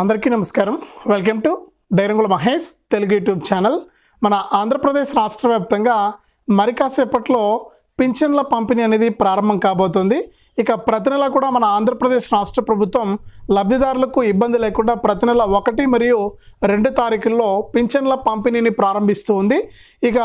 అందరికీ నమస్కారం. Welcome to డైరంగుల మహేష్ తెలుగు యూట్యూబ్ ఛానల్. మన ఆంధ్రప్రదేశ్ రాష్ట్ర వ్యాప్తంగా మరి కాసేపట్లో పింఛన్ల పంపిణీ అనేది ప్రారంభం కాబోతుంది. ఇక ప్రతి నెల కూడా మన ఆంధ్రప్రదేశ్ రాష్ట్ర ప్రభుత్వం లబ్ధిదారులకు ఇబ్బంది లేకుండా ప్రతి నెల ఒకటి మరియు రెండు తారీఖుల్లో పింఛన్ల పంపిణీని ప్రారంభిస్తూ ఉంది. ఇక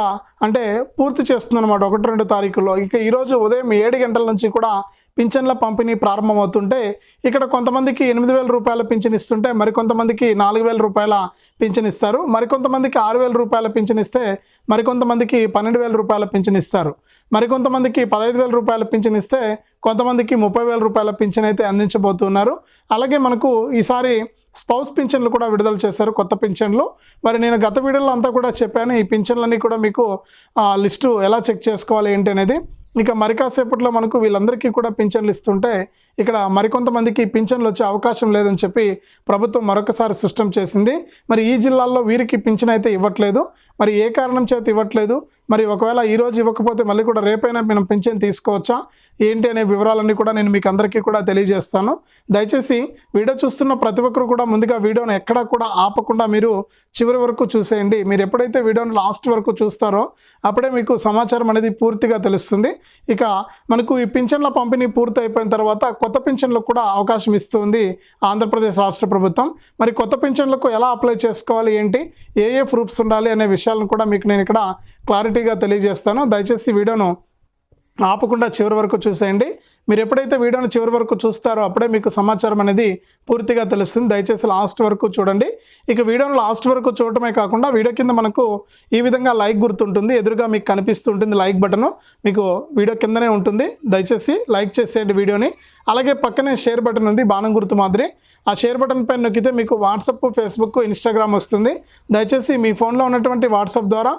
అంటే పూర్తి చేస్తుందన్నమాట ఒకటి రెండు తారీఖుల్లో. ఇక ఈరోజు ఉదయం ఏడు గంటల నుంచి కూడా పింఛన్ల పంపిణీ ప్రారంభమవుతుంటే ఇక్కడ కొంతమందికి ఎనిమిది వేల రూపాయల పింఛన్ ఇస్తుంటే మరికొంతమందికి నాలుగు వేల రూపాయల పింఛన్ ఇస్తారు. మరికొంతమందికి ఆరు వేల రూపాయల పింఛన్ ఇస్తే మరికొంతమందికి పన్నెండు వేల రూపాయల పింఛన్ ఇస్తారు. మరికొంతమందికి పదహైదు వేల రూపాయల పింఛన్ ఇస్తే కొంతమందికి ముప్పై వేల రూపాయల పింఛన్ అయితే అందించబోతున్నారు. అలాగే మనకు ఈసారి స్పౌస్ పింఛన్లు కూడా విడుదల చేశారు కొత్త పింఛన్లు. మరి నేను గత వీడియోలో అంతా కూడా చెప్పాను. ఈ పింఛన్లన్నీ కూడా మీకు ఆ, లిస్టు ఎలా చెక్ చేసుకోవాలి ఏంటి అనేది. ఇక మరి కాసేపట్లో మనకు వీళ్ళందరికీ కూడా పింఛన్లు ఇస్తుంటే ఇక్కడ మరికొంతమందికి పింఛన్లు వచ్చే అవకాశం లేదని చెప్పి ప్రభుత్వం మరొకసారి సిస్టమ్ చేసింది. మరి ఈ జిల్లాల్లో వీరికి పింఛన్ అయితే ఇవ్వట్లేదు. మరి ఏ కారణం చేత ఇవ్వట్లేదు? మరి ఒకవేళ ఈ రోజు ఇవ్వకపోతే మళ్ళీ కూడా రేపైనా మనం పింఛన్ తీసుకోవచ్చా? ఏంటి అనే వివరాలన్నీ కూడా నేను మీకు అందరికీ కూడా తెలియజేస్తాను. దయచేసి వీడియో చూస్తున్న ప్రతి ఒక్కరు కూడా ముందుగా వీడియోను ఎక్కడా కూడా ఆపకుండా మీరు చివరి వరకు చూసేయండి. మీరు ఎప్పుడైతే వీడియోను లాస్ట్ వరకు చూస్తారో అప్పుడే మీకు సమాచారం అనేది పూర్తిగా తెలుస్తుంది. ఇక మనకు ఈ పింఛన్ల పంపిణీ పూర్తి అయిపోయిన తర్వాత కొత్త పింఛన్లకు కూడా అవకాశం ఇస్తుంది ఆంధ్రప్రదేశ్ రాష్ట్ర ప్రభుత్వం. మరి కొత్త పింఛన్లకు ఎలా అప్లై చేసుకోవాలి ఏంటి ఏ ఏ ప్రూఫ్స్ ఉండాలి అనే విషయాలను కూడా మీకు నేను ఇక్కడ క్లారిటీగా తెలియజేస్తాను. దయచేసి వీడియోను ఆపకుండా చివరి వరకు చూసేయండి. మీరు ఎప్పుడైతే వీడియోను చివరి వరకు చూస్తారో అప్పుడే మీకు సమాచారం అనేది పూర్తిగా తెలుస్తుంది. దయచేసి లాస్ట్ వరకు చూడండి. ఇక వీడియోని లాస్ట్ వరకు చూడటమే కాకుండా వీడియో కింద మనకు ఈ విధంగా లైక్ గుర్తుంటుంది. ఎదురుగా మీకు కనిపిస్తుంటుంది లైక్ బటను. మీకు వీడియో కిందనే ఉంటుంది. దయచేసి లైక్ చేసేయండి వీడియోని. అలాగే పక్కనే షేర్ బటన్ ఉంది బాణం గుర్తు మాదిరి. ఆ షేర్ బటన్ పైన నొక్కితే మీకు వాట్సప్ ఫేస్బుక్ ఇన్స్టాగ్రామ్ వస్తుంది. దయచేసి మీ ఫోన్లో ఉన్నటువంటి వాట్సాప్ ద్వారా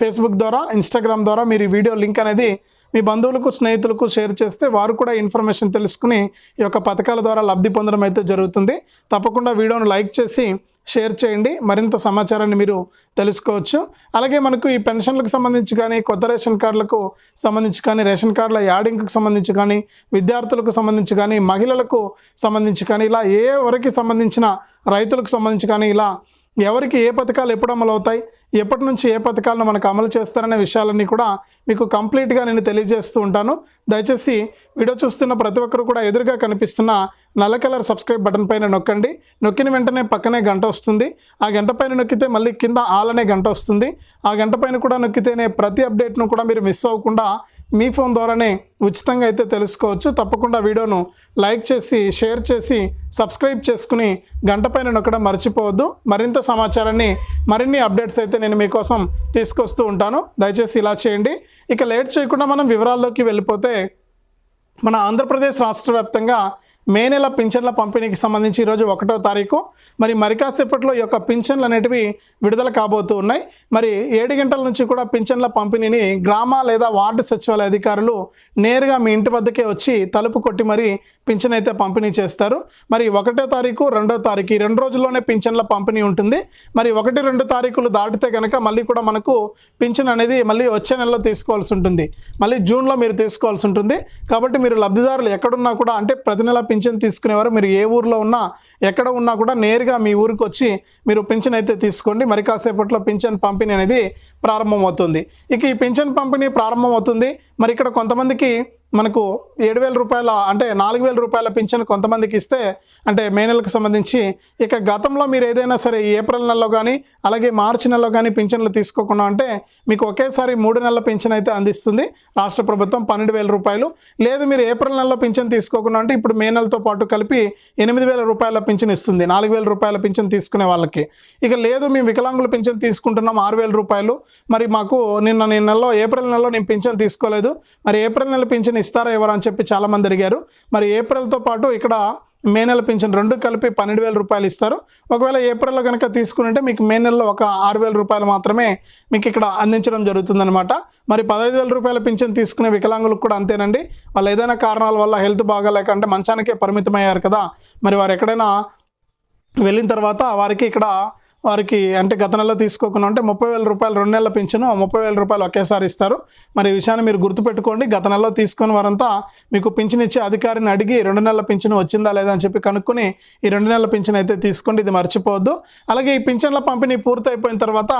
ఫేస్బుక్ ద్వారా ఇన్స్టాగ్రామ్ ద్వారా మీరు ఈ వీడియో లింక్ అనేది మీ బంధువులకు స్నేహితులకు షేర్ చేస్తే వారు కూడా ఇన్ఫర్మేషన్ తెలుసుకుని ఈ యొక్క పథకాల ద్వారా లబ్ధి పొందడం అయితే జరుగుతుంది. తప్పకుండా వీడియోను లైక్ చేసి షేర్ చేయండి. మరింత సమాచారాన్ని మీరు తెలుసుకోవచ్చు. అలాగే మనకు ఈ పెన్షన్లకు సంబంధించి కానీ కొత్త రేషన్ కార్డులకు సంబంధించి కానీ రేషన్ కార్డుల యాడింగ్కి సంబంధించి కానీ విద్యార్థులకు సంబంధించి కానీ మహిళలకు సంబంధించి కానీ ఇలా ఏ వరకు సంబంధించిన రైతులకు సంబంధించి కానీ ఇలా ఎవరికి ఏ పథకాలు ఎప్పుడు అమలు అవుతాయి ఎప్పటి నుంచి ఏ పథకాలను మనకు అమలు చేస్తారనే విషయాలన్నీ కూడా మీకు కంప్లీట్గా నేను తెలియజేస్తూ ఉంటాను. దయచేసి వీడియో చూస్తున్న ప్రతి ఒక్కరు కూడా ఎదురుగా కనిపిస్తున్న నల్ల కలర్ సబ్స్క్రైబ్ బటన్ పైన నొక్కండి. నొక్కిన వెంటనే పక్కనే గంట వస్తుంది. ఆ గంట పైన నొక్కితే మళ్ళీ కింద ఆల్ అనే గంట వస్తుంది. ఆ గంట పైన కూడా నొక్కితేనే ప్రతి అప్డేట్ను కూడా మీరు మిస్ అవ్వకుండా మీ ఫోన్ ద్వారానే ఉచితంగా అయితే తెలుసుకోవచ్చు. తప్పకుండా వీడియోను లైక్ చేసి షేర్ చేసి సబ్స్క్రైబ్ చేసుకుని గంట పైన నొక్కడం మర్చిపోవద్దు. మరింత సమాచారాన్ని మరిన్ని అప్డేట్స్ అయితే నేను మీకోసం తీసుకొస్తూ ఉంటాను. దయచేసి ఇలా చేయండి. ఇక లేట్ చేయకుండా మనం వివరాల్లోకి వెళ్ళిపోతే మన ఆంధ్రప్రదేశ్ రాష్ట్ర వ్యాప్తంగా మే నెల పింఛన్ల పంపిణీకి సంబంధించి ఈరోజు ఒకటో తారీఖు. మరి మరి కాసేపట్లో ఈ యొక్క పింఛన్లు అనేటివి విడుదల కాబోతూ ఉన్నాయి. మరి ఏడు గంటల నుంచి కూడా పింఛన్ల పంపిణీని గ్రామ లేదా వార్డు సచివాలయ అధికారులు నేరుగా మీ ఇంటి వద్దకే వచ్చి తలుపు కొట్టి మరి పింఛన్ అయితే పంపిణీ చేస్తారు. మరి ఒకటో తారీఖు రెండో తారీఖు ఈ రెండు రోజుల్లోనే పింఛన్ల పంపిణీ ఉంటుంది. మరి ఒకటి రెండు తారీఖులు దాటితే కనుక మళ్ళీ కూడా మనకు పింఛన్ అనేది మళ్ళీ వచ్చే నెలలో తీసుకోవాల్సి ఉంటుంది. మళ్ళీ జూన్లో మీరు తీసుకోవాల్సి ఉంటుంది. కాబట్టి మీరు లబ్ధిదారులు ఎక్కడున్నా కూడా అంటే ప్రతి నెల పింఛన్ తీసుకునేవారు. మీరు ఏ ఊర్లో ఉన్నా ఎక్కడ ఉన్నా కూడా నేరుగా మీ ఊరికి వచ్చి మీరు పింఛన్ అయితే తీసుకోండి. మరి కాసేపట్లో పింఛన్ పంపిణీ అనేది ప్రారంభమవుతుంది. ఇక ఈ పింఛన్ పంపిణీ ప్రారంభమవుతుంది. మరి ఇక్కడ కొంతమందికి మనకు ఏడు వేల రూపాయల అంటే నాలుగు వేల రూపాయల పింఛన్ కొంతమందికి ఇస్తే అంటే మే నెలకు సంబంధించి ఇక గతంలో మీరు ఏదైనా సరే ఏప్రిల్ నెలలో కానీ అలాగే మార్చి నెలలో కానీ పింఛన్లు తీసుకోకుండా అంటే మీకు ఒకేసారి మూడు నెలల పింఛన్ అయితే అందిస్తుంది. రాష్ట్ర ప్రభుత్వం పన్నెండు వేల రూపాయలు. లేదు మీరు ఏప్రిల్ నెలలో పింఛన్ తీసుకోకుండా అంటే ఇప్పుడు మే నెలతో పాటు కలిపి ఎనిమిది వేల రూపాయల పింఛన్ ఇస్తుంది. నాలుగు వేల రూపాయల పింఛన్ తీసుకునే వాళ్ళకి. ఇక లేదు మేము వికలాంగుల పింఛన్ తీసుకుంటున్నాం ఆరు వేల రూపాయలు. మరి మాకు నిన్న నేను నెలలో ఏప్రిల్ నెలలో నేను పింఛన్ తీసుకోలేదు. మరి ఏప్రిల్ నెల పింఛన్ ఇస్తారా ఎవరు అని చెప్పి చాలామంది అడిగారు. మరి ఏప్రిల్తో పాటు ఇక్కడ మే నెల పింఛన్ రెండు కలిపి పన్నెండు వేల రూపాయలు ఇస్తారు. ఒకవేళ ఏప్రిల్లో కనుక తీసుకుంటే మీకు మే నెలలో ఒక ఆరు వేల రూపాయలు మాత్రమే మీకు ఇక్కడ అందించడం జరుగుతుందనమాట మరి పదహైదు వేల రూపాయల పింఛన్ తీసుకునే వికలాంగులకు కూడా అంతేనండి. వాళ్ళు ఏదైనా కారణాల వల్ల హెల్త్ బాగాలేక అంటే మంచానికే పరిమితమయ్యారు కదా. మరి వారు ఎక్కడైనా వెళ్ళిన తర్వాత వారికి ఇక్కడ వారికి అంటే గత నెలలో తీసుకోకుండా ఉంటే ముప్పై వేల రూపాయలు రెండు నెలల పింఛను ముప్పై వేల రూపాయలు ఒకేసారి ఇస్తారు. మరి ఈ విషయాన్ని మీరు గుర్తుపెట్టుకోండి. గత నెలలో తీసుకుని వారంతా మీకు పింఛన్ ఇచ్చే అధికారిని అడిగి రెండు నెలల పింఛను వచ్చిందా లేదా అని చెప్పి కనుక్కొని ఈ రెండు నెలల పింఛన్ అయితే తీసుకోండి. ఇది మర్చిపోవద్దు. అలాగే ఈ పింఛన్ల పంపిణీ పూర్తయిపోయిన తర్వాత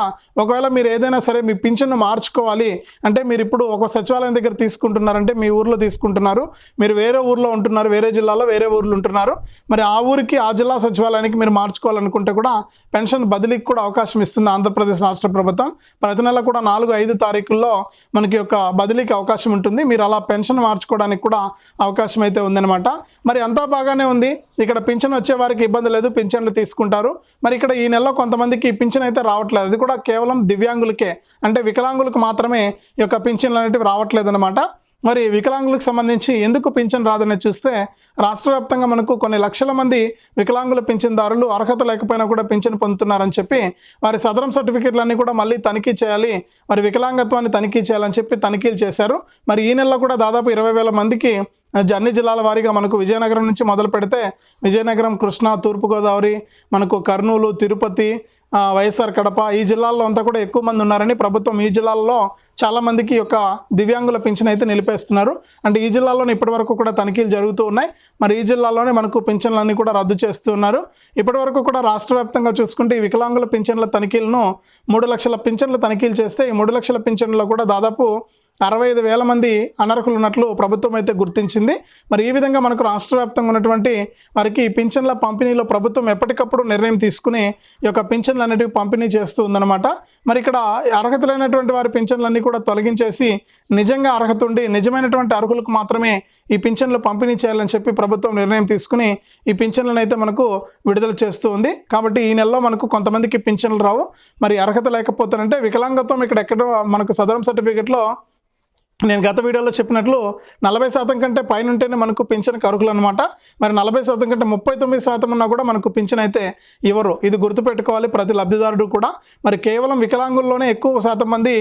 ఒకవేళ మీరు ఏదైనా సరే మీ పింఛన్ను మార్చుకోవాలి అంటే మీరు ఇప్పుడు ఒక సచివాలయం దగ్గర తీసుకుంటున్నారంటే మీ ఊర్లో తీసుకుంటున్నారు. మీరు వేరే ఊర్లో ఉంటున్నారు వేరే జిల్లాలో వేరే ఊర్లో ఉంటున్నారు. మరి ఆ ఊరికి ఆ జిల్లా సచివాలయానికి మీరు మార్చుకోవాలనుకుంటే కూడా పెన్షన్ బదిలీకి కూడా అవకాశం ఇస్తుంది ఆంధ్రప్రదేశ్ రాష్ట్ర ప్రభుత్వం. ప్రతి నెల కూడా నాలుగు ఐదు తారీఖుల్లో మనకి యొక్క బదిలీకి అవకాశం ఉంటుంది. మీరు అలా పెన్షన్ మార్చుకోవడానికి కూడా అవకాశం అయితే ఉందన్నమాట. మరి అంతా బాగానే ఉంది. ఇక్కడ పింఛన్ వచ్చే వారికి ఇబ్బంది లేదు. పింఛన్లు తీసుకుంటారు. మరి ఇక్కడ ఈ నెలలో కొంతమందికి పింఛన్ అయితే రావట్లేదు. అది కూడా కేవలం దివ్యాంగులకే. అంటే వికలాంగులకు మాత్రమే ఈ యొక్క పింఛన్లు అనేటివి రావట్లేదు అనమాట మరి వికలాంగులకు సంబంధించి ఎందుకు పింఛన్ రాదని చూస్తే రాష్ట్ర వ్యాప్తంగా మనకు కొన్ని లక్షల మంది వికలాంగుల పింఛన్దారులు అర్హత లేకపోయినా కూడా పింఛన్ పొందుతున్నారని చెప్పి వారి సదరం సర్టిఫికెట్లన్నీ కూడా మళ్ళీ తనిఖీ చేయాలి మరి వికలాంగత్వాన్ని తనిఖీ చేయాలని చెప్పి తనిఖీలు చేశారు. మరి ఈ నెలలో కూడా దాదాపు ఇరవై వేల మందికి అన్ని జిల్లాల వారీగా మనకు విజయనగరం నుంచి మొదలు పెడితే విజయనగరం కృష్ణా తూర్పుగోదావరి మనకు కర్నూలు తిరుపతి వైఎస్ఆర్ కడప ఈ జిల్లాల్లో అంతా కూడా ఎక్కువ మంది ఉన్నారని ప్రభుత్వం ఈ జిల్లాల్లో చాలామందికి యొక్క దివ్యాంగుల పింఛన్ అయితే నిలిపేస్తున్నారు. అంటే ఈ జిల్లాలోనే ఇప్పటి వరకు కూడా తనిఖీలు జరుగుతూ ఉన్నాయి. మరి ఈ జిల్లాలోనే మనకు పింఛన్లన్నీ కూడా రద్దు చేస్తున్నారు. ఇప్పటి వరకు కూడా రాష్ట్ర వ్యాప్తంగా చూసుకుంటే ఈ వికలాంగుల పింఛన్ల తనిఖీలను మూడు లక్షల పింఛన్ల తనిఖీలు చేస్తే ఈ మూడు లక్షల పింఛన్లో కూడా దాదాపు అరవై ఐదు వేల మంది అనర్హులు ఉన్నట్లు ప్రభుత్వం అయితే గుర్తించింది. మరి ఈ విధంగా మనకు రాష్ట్ర వ్యాప్తంగా ఉన్నటువంటి వారికి పింఛన్ల పంపిణీలో ప్రభుత్వం ఎప్పటికప్పుడు నిర్ణయం తీసుకుని ఈ యొక్క పింఛన్లు అనేటివి పంపిణీ చేస్తూ ఉందన్నమాట. మరి ఇక్కడ అర్హత లేనటువంటి వారి పింఛన్లన్నీ కూడా తొలగించేసి నిజంగా అర్హత ఉండి నిజమైనటువంటి అర్హులకు మాత్రమే ఈ పింఛన్లు పంపిణీ చేయాలని చెప్పి ప్రభుత్వం నిర్ణయం తీసుకుని ఈ పింఛన్లను అయితే మనకు విడుదల చేస్తూ ఉంది. కాబట్టి ఈ నెలలో మనకు కొంతమందికి పింఛన్లు రావు. మరి అర్హత లేకపోతారంటే వికలాంగత్వం ఇక్కడ ఎక్కడ మనకు సదరం సర్టిఫికెట్లో నేను గత వీడియోలో చెప్పినట్లు నలభై శాతం కంటే పైన ఉంటేనే మనకు పింఛన్ కరుకులు అనమాట మరి నలభై శాతం కంటే ముప్పై తొమ్మిది శాతం ఉన్నా కూడా మనకు పింఛన్ అయితే ఇవ్వరు ఇది గుర్తుపెట్టుకోవాలి ప్రతి లబ్ధిదారుడు కూడా. మరి కేవలం వికలాంగుల్లోనే ఎక్కువ శాతం మంది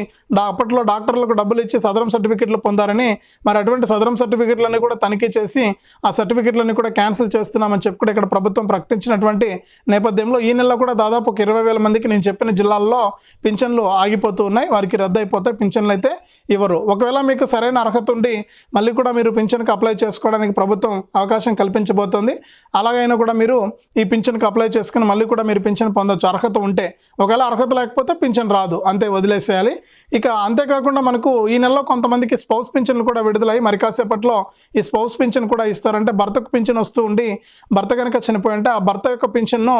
అప్పట్లో డాక్టర్లకు డబ్బులు ఇచ్చి సదరం సర్టిఫికెట్లు పొందారని మరి అటువంటి సదరం సర్టిఫికెట్లన్నీ కూడా తనిఖీ చేసి ఆ సర్టిఫికెట్లన్నీ కూడా క్యాన్సిల్ చేస్తున్నామని చెప్పి కూడా ఇక్కడ ప్రభుత్వం ప్రకటించినటువంటి నేపథ్యంలో ఈ నెలలో కూడా దాదాపు ఒక ఇరవై వేల మందికి నేను చెప్పిన జిల్లాల్లో పింఛన్లు ఆగిపోతూ ఉన్నాయి. వారికి రద్దు అయిపోతాయి పింఛన్లు అయితే ఇవ్వరు ఒకవేళ మీకు సరైన అర్హత ఉండి మళ్ళీ కూడా మీరు పింఛన్కి అప్లై చేసుకోవడానికి ప్రభుత్వం అవకాశం కల్పించబోతోంది. అలాగైనా కూడా మీరు ఈ పింఛన్కి అప్లై చేసుకుని మళ్ళీ కూడా మీరు పింఛన్ పొందొచ్చు. అర్హత ఉంటే. ఒకవేళ అర్హత లేకపోతే పింఛన్ రాదు. అంతే వదిలేసేయాలి. ఇక అంతేకాకుండా మనకు ఈ నెలలో కొంతమందికి స్పౌస్ పింఛన్లు కూడా విడుదలయ్యి మరి కాసేపట్లో ఈ స్పౌస్ పింఛన్ కూడా ఇస్తారంటే భర్తకు పింఛన్ వస్తూ ఉండి భర్త కనుక చనిపోయింటే ఆ భర్త యొక్క పింఛన్ను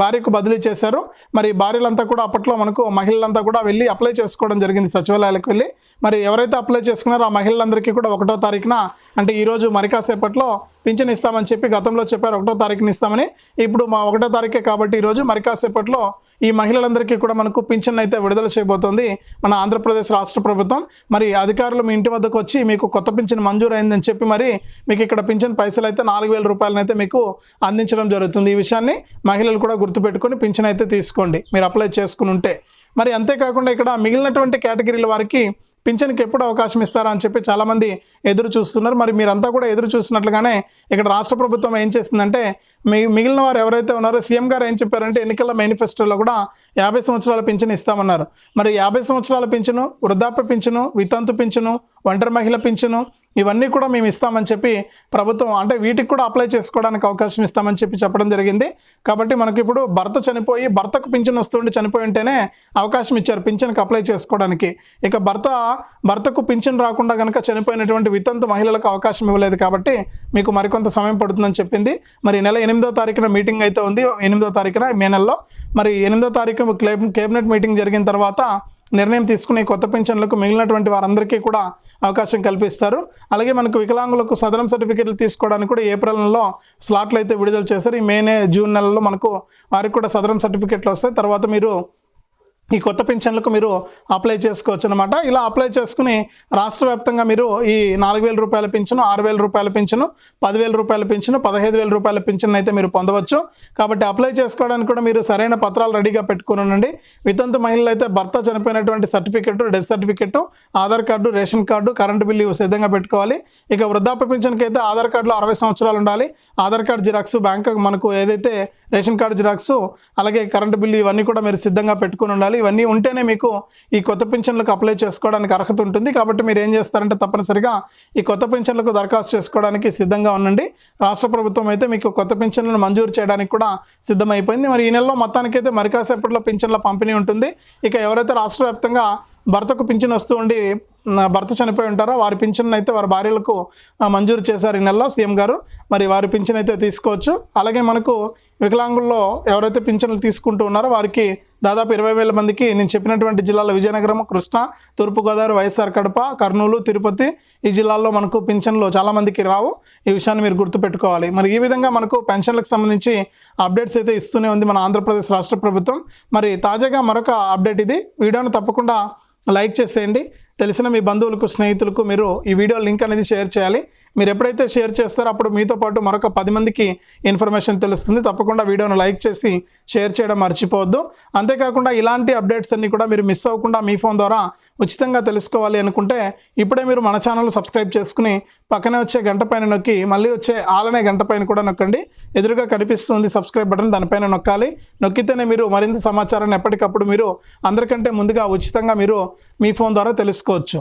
భార్యకు బదిలీ చేశారు. మరి భార్యలంతా కూడా అప్పట్లో మనకు మహిళలంతా కూడా వెళ్ళి అప్లై చేసుకోవడం జరిగింది సచివాలయాలకు వెళ్ళి. మరి ఎవరైతే అప్లై చేసుకున్నారో ఆ మహిళలందరికీ కూడా ఒకటో తారీఖున అంటే ఈరోజు మరి కాసేపట్లో పింఛన్ ఇస్తామని చెప్పి గతంలో చెప్పారు ఒకటో తారీఖున ఇస్తామని. ఇప్పుడు మా ఒకటో తారీఖే కాబట్టి ఈరోజు మరి కాసేపట్లో ఈ మహిళలందరికీ కూడా మనకు పింఛన్ అయితే విడుదల చేయబోతోంది మన ఆంధ్రప్రదేశ్ రాష్ట్ర ప్రభుత్వం. మరి అధికారులు మీ ఇంటి వద్దకు వచ్చి మీకు కొత్త పింఛన్ మంజూరు అయిందని చెప్పి మరి మీకు ఇక్కడ పింఛన్ పైసలు అయితే నాలుగు వేల రూపాయలనైతే మీకు అందించడం జరుగుతుంది. ఈ విషయాన్ని మహిళలు కూడా గుర్తుపెట్టుకొని పింఛన్ అయితే తీసుకోండి. మీరు అప్లై చేసుకుని ఉంటే. మరి అంతేకాకుండా ఇక్కడ మిగిలినటువంటి కేటగిరీల వారికి పింఛన్కి ఎప్పుడు అవకాశం ఇస్తారా అని చెప్పి చాలామంది ఎదురు చూస్తున్నారు. మరి మీరంతా కూడా ఎదురు చూస్తున్నట్లుగానే ఇక్కడ రాష్ట్ర ప్రభుత్వం ఏం చేసిందంటే మీ మిగిలిన వారు ఎవరైతే ఉన్నారో సీఎం గారు ఏం చెప్పారంటే ఎన్నికల మేనిఫెస్టోలో కూడా యాభై సంవత్సరాల పింఛను ఇస్తామన్నారు. మరి యాభై సంవత్సరాల పింఛను వృద్ధాప్య పింఛను వితంతు పింఛను ఒంటరి మహిళ పింఛను ఇవన్నీ కూడా మేము ఇస్తామని చెప్పి ప్రభుత్వం అంటే వీటికి కూడా అప్లై చేసుకోవడానికి అవకాశం ఇస్తామని చెప్పి చెప్పడం జరిగింది. కాబట్టి మనకి ఇప్పుడు భర్త చనిపోయి భర్తకు పింఛన్ వస్తుండి చనిపోయి ఉంటేనే అవకాశం ఇచ్చారు పింఛన్కి అప్లై చేసుకోవడానికి. ఇక భర్త భర్తకు పింఛన్ రాకుండా కనుక చనిపోయినటువంటి వితంతు మహిళలకు అవకాశం ఇవ్వలేదు కాబట్టి మీకు మరికొంత సమయం పడుతుందని చెప్పింది. మరి నెల ఎనిమిదో తారీఖున మీటింగ్ అయితే ఉంది. ఎనిమిదో తారీఖున మే నెలలో. మరి ఎనిమిదో తారీఖు క్లే- కేబినెట్ మీటింగ్ జరిగిన తర్వాత నిర్ణయం తీసుకుని కొత్త పెన్షన్లకు మిగిలినటువంటి వారందరికీ కూడా అవకాశం కల్పిస్తారు. అలాగే మనకు వికలాంగులకు సదరం సర్టిఫికేట్లు తీసుకోవడానికి కూడా ఏప్రిల్ నెలలో స్లాట్లు అయితే విడుదల చేశారు. ఈ మే నే జూన్ నెలలో మనకు వారికి కూడా సదరం సర్టిఫికేట్లు వస్తాయి. తర్వాత మీరు ఈ కొత్త పింఛన్లకు మీరు అప్లై చేసుకోవచ్చు అనమాట ఇలా అప్లై చేసుకుని రాష్ట్ర వ్యాప్తంగా మీరు ఈ నాలుగు వేల రూపాయల పింఛను ఆరు వేల రూపాయల పింఛను పదివేల రూపాయల పింఛను పదహైదు వేల రూపాయల పింఛన్ అయితే మీరు పొందవచ్చు. కాబట్టి అప్లై చేసుకోవడానికి కూడా మీరు సరైన పత్రాలు రెడీగా పెట్టుకుని ఉండండి. వితంతు మహిళలు అయితే భర్త చనిపోయినటువంటి certificate death certificate Aadhaar card ration card current bill సిద్ధంగా పెట్టుకోవాలి. ఇక వృద్ధాప్య పింఛన్కి అయితే ఆధార్ కార్డులో అరవై సంవత్సరాలు ఉండాలి. ఆధార్ కార్డ్ జిరాక్స్ బ్యాంక్ మనకు ఏదైతే రేషన్ కార్డు జిరాక్స్ అలాగే కరెంటు బిల్లు ఇవన్నీ కూడా మీరు సిద్ధంగా పెట్టుకుని ఉండాలి. ఇవన్నీ ఉంటేనే మీకు ఈ కొత్త పింఛన్లకు అప్లై చేసుకోవడానికి అర్హత ఉంటుంది. కాబట్టి మీరు ఏం చేస్తారంటే తప్పనిసరిగా ఈ కొత్త పింఛన్లకు దరఖాస్తు చేసుకోవడానికి సిద్ధంగా ఉండండి. రాష్ట్ర ప్రభుత్వం అయితే మీకు కొత్త పింఛన్లను మంజూరు చేయడానికి కూడా సిద్ధమైపోయింది. మరి ఈ నెలలో మొత్తానికైతే మరి కాసేపట్లో పింఛన్ల పంపిణీ ఉంటుంది. ఇక ఎవరైతే రాష్ట్ర వ్యాప్తంగా భర్తకు పింఛన్ వస్తూ ఉండి భర్త చనిపోయి ఉంటారో వారి పింఛన్ అయితే వారి భార్యలకు మంజూరు చేశారు ఈ నెలలో సీఎం గారు. మరి వారి పింఛన్ అయితే తీసుకోవచ్చు. అలాగే మనకు వికలాంగుల్లో ఎవరైతే పింఛన్లు తీసుకుంటూ ఉన్నారో వారికి దాదాపు ఇరవై వేల మందికి నేను చెప్పినటువంటి జిల్లాలో విజయనగరం కృష్ణా తూర్పుగోదావరి వైఎస్ఆర్ కడప కర్నూలు తిరుపతి ఈ జిల్లాల్లో మనకు పింఛన్లు చాలామందికి రావు. ఈ విషయాన్ని మీరు గుర్తుపెట్టుకోవాలి. మరి ఈ విధంగా మనకు పెన్షన్లకు సంబంధించి అప్డేట్స్ అయితే ఇస్తూనే ఉంది మన ఆంధ్రప్రదేశ్ రాష్ట్ర ప్రభుత్వం. మరి తాజాగా మరొక అప్డేట్ ఇది. వీడియోను తప్పకుండా లైక్ చేసేయండి. తెలిసిన మీ బంధువులకు స్నేహితులకు మీరు ఈ వీడియో లింక్ అనేది షేర్ చేయాలి. మీరు ఎప్పుడైతే షేర్ చేస్తారో అప్పుడు మీతో పాటు మరొక పది మందికి ఇన్ఫర్మేషన్ తెలుస్తుంది. తప్పకుండా వీడియోను లైక్ చేసి షేర్ చేయడం మర్చిపోవద్దు. అంతేకాకుండా ఇలాంటి అప్డేట్స్ అన్నీ కూడా మీరు మిస్ అవ్వకుండా మీ ఫోన్ ద్వారా ఉచితంగా తెలుసుకోవాలి అనుకుంటే ఇప్పుడే మీరు మన ఛానల్ సబ్స్క్రైబ్ చేసుకుని పక్కనే వచ్చే గంట పైన నొక్కి మళ్ళీ వచ్చే ఆలనే గంట పైన కూడా నొక్కండి. ఎదురుగా కనిపిస్తుంది సబ్స్క్రైబ్ బటన్ దానిపైన నొక్కాలి. నొక్కితేనే మీరు మరింత సమాచారాన్ని ఎప్పటికప్పుడు మీరు అందరికంటే ముందుగా ఉచితంగా మీరు మీ ఫోన్ ద్వారా తెలుసుకోవచ్చు.